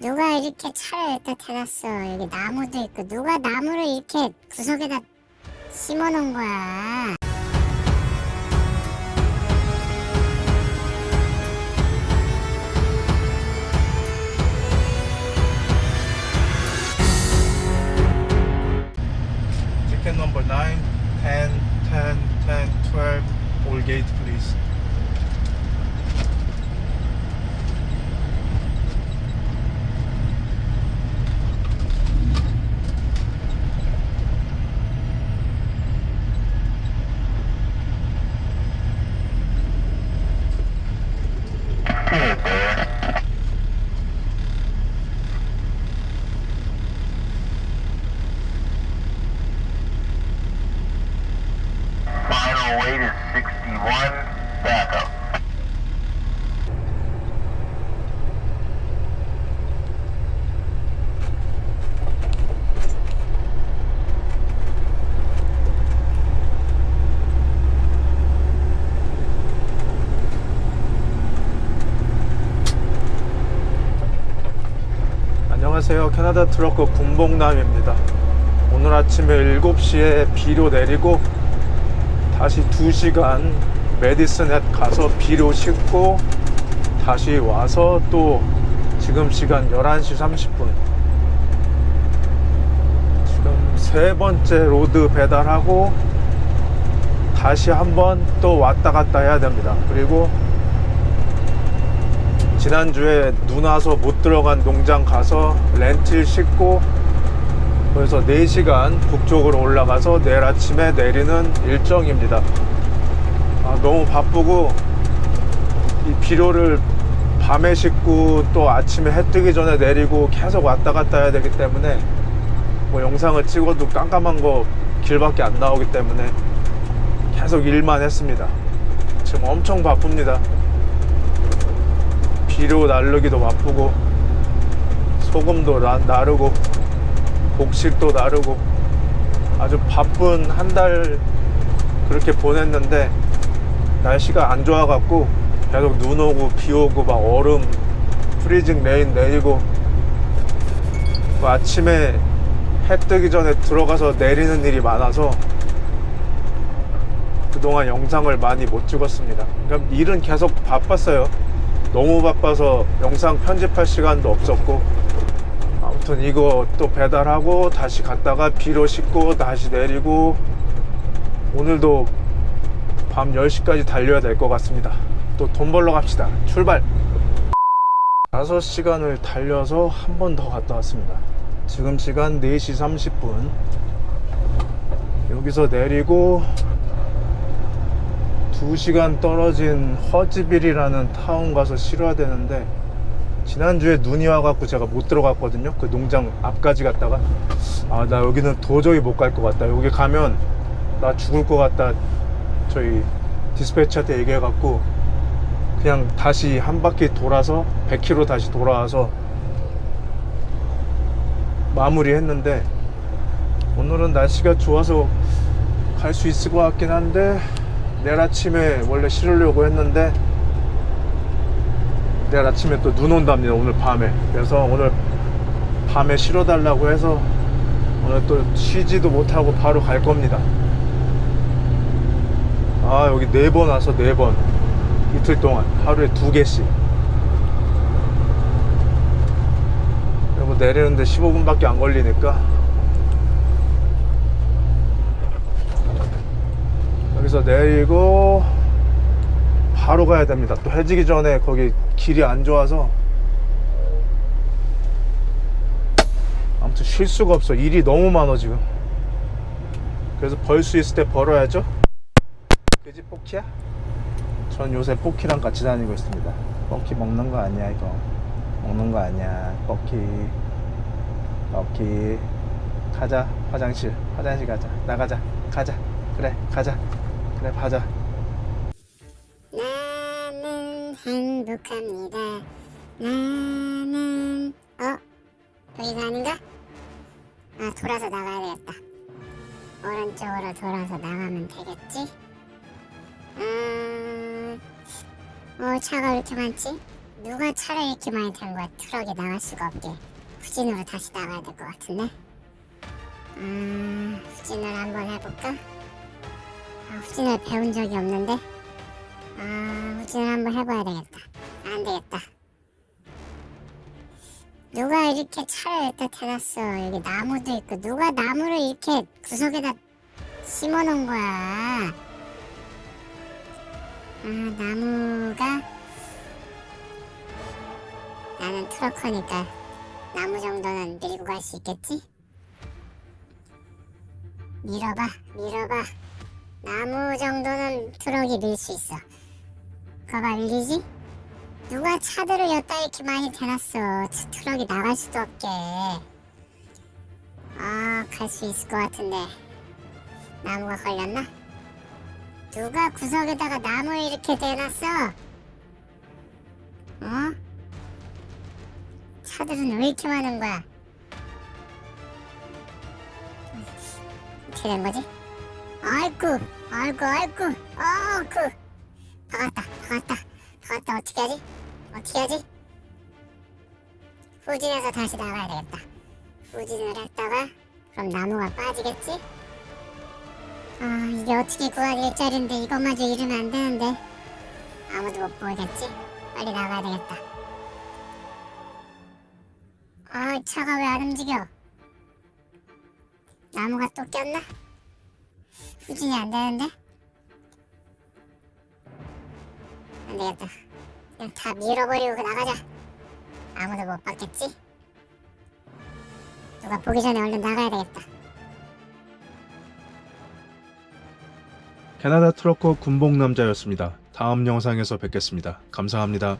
누가 이렇게 차를 여기다 대놨어? 여기 나무도 있고 누가 나무를 이렇게 구석에다 심어놓은 거야 안녕하세요. 캐나다 트럭커 군복남입니다. 오늘 아침에 7시에 비료 내리고 다시 2시간 메디슨에 가서 비료 싣고 다시 와서 또 지금 시간 11시 30분 지금 세 번째 로드 배달하고 다시 한번 또 왔다 갔다 해야 됩니다. 그리고 지난주에 눈 와서 못 들어간 농장 가서 렌틸 싣고 그래서 4시간 북쪽으로 올라가서 내일 아침에 내리는 일정입니다. 아, 너무 바쁘고 이 비료를 밤에 싣고 또 아침에 해 뜨기 전에 내리고 계속 왔다 갔다 해야 되기 때문에 뭐 영상을 찍어도 깜깜한 거 길밖에 안 나오기 때문에 계속 일만 했습니다. 지금 엄청 바쁩니다. 비료 나르기도 바쁘고 소금도 나, 나르고 곡식도 나르고 아주 바쁜 한 달 그렇게 보냈는데 날씨가 안 좋아갖고 계속 눈 오고 비 오고 막 얼음 프리징 레인 내리고 그 아침에 해 뜨기 전에 들어가서 내리는 일이 많아서 그동안 영상을 많이 못 찍었습니다. 그럼 일은 계속 바빴어요. 너무 바빠서 영상 편집할 시간도 없었고 아무튼 이거 또 배달하고 다시 갔다가 비료 싣고 다시 내리고 오늘도 밤 10시까지 달려야 될 것 같습니다. 또 돈 벌러 갑시다. 출발! 5시간을 달려서 한 번 더 갔다 왔습니다. 지금 시간 4시 30분. 여기서 내리고 2시간 떨어진 허즈빌이라는 타운 가서 실어야 되는데 지난주에 눈이 와갖고 제가 못 들어갔거든요. 그 농장 앞까지 갔다가. 아 나 여기는 도저히 못 갈 것 같다. 여기 가면 나 죽을 것 같다. 저희 디스패치한테 얘기해갖고 그냥 다시 한 바퀴 돌아서 100km 다시 돌아와서 마무리 했는데 오늘은 날씨가 좋아서 갈 수 있을 것 같긴 한데 내일 아침에 원래 실으려고 했는데 내일 아침에 또 눈 온답니다 오늘 밤에. 그래서 오늘 밤에 실어달라고 해서 오늘 또 쉬지도 못하고 바로 갈 겁니다. 아 여기 네 번 와서 네 번. 이틀 동안. 하루에 두 개씩. 그리고 내리는데 15분밖에 안 걸리니까. 여기서 내리고 바로 가야 됩니다. 또 해지기 전에 거기 길이 안 좋아서 아무튼 쉴 수가 없어. 일이 너무 많아 지금. 그래서 벌 수 있을 때 벌어야죠. 그지 포키야? 전 요새 포키랑 같이 다니고 있습니다. 포키 먹는 거 아니야 이거. 먹는 거 아니야. 포키. 포키. 가자 화장실. 화장실 가자. 나가자. 가자. 그래 가자. 그래 가자. 행복합니다 나는 어? 여기가 아닌가? 아 돌아서 나가야 되겠다 오른쪽으로 돌아서 나가면 되겠지? 음... 어 차가 왜 이렇게 많지? 누가 차를 이렇게 많이 탄 거야? 트럭에 나갈 수가 없게. 후진으로 다시 나가야 될 것 같은데. 음, 후진을 한번 해볼까? 아, 후진을 배운 적이 없는데. 아, 후진을 한번 해봐야 되겠다. 안 되겠다. 누가 이렇게 차를 여기다 대놨어. 여기 나무도 있고. 누가 나무를 이렇게 구석에다 심어 놓은 거야. 아, 나무가 나는 트럭커니까 나무 정도는 밀고 갈 수 있겠지? 밀어봐, 밀어봐. 나무 정도는 트럭이 밀 수 있어. 그거 밀리지? 누가 차들을 여기다 이렇게 많이 대놨어. 차- 트럭이 나갈 수도 없게. 아, 갈 수 있을 것 같은데. 나무가 걸렸나? 누가 구석에다가 나무 이렇게 대놨어? 어? 차들은 왜 이렇게 많은 거야? 어떻게 된 거지? 아이쿠, 아이쿠, 아이쿠, 아이쿠. 박았다, 박았다, 박았다. 어떻게 하지? 어떻게 하지? 후진해서 다시 나가야 되겠다. 후진을 했다가 그럼 나무가 빠지겠지? 아 이게 어떻게 구할 일자리인데 이것마저 잃으면 안 되는데 아무도 못 보겠지? 빨리 나가야 되겠다. 아 차가 왜 안 움직여? 나무가 또 꼈나? 후진이 안 되는데? 안 되겠다. 그냥 다 밀어버리고 나가자. 아무도 못 봤겠지? 누가 보기 전에 얼른 나가야 되겠다. 캐나다 트럭커 군복 남자였습니다. 다음 영상에서 뵙겠습니다. 감사합니다.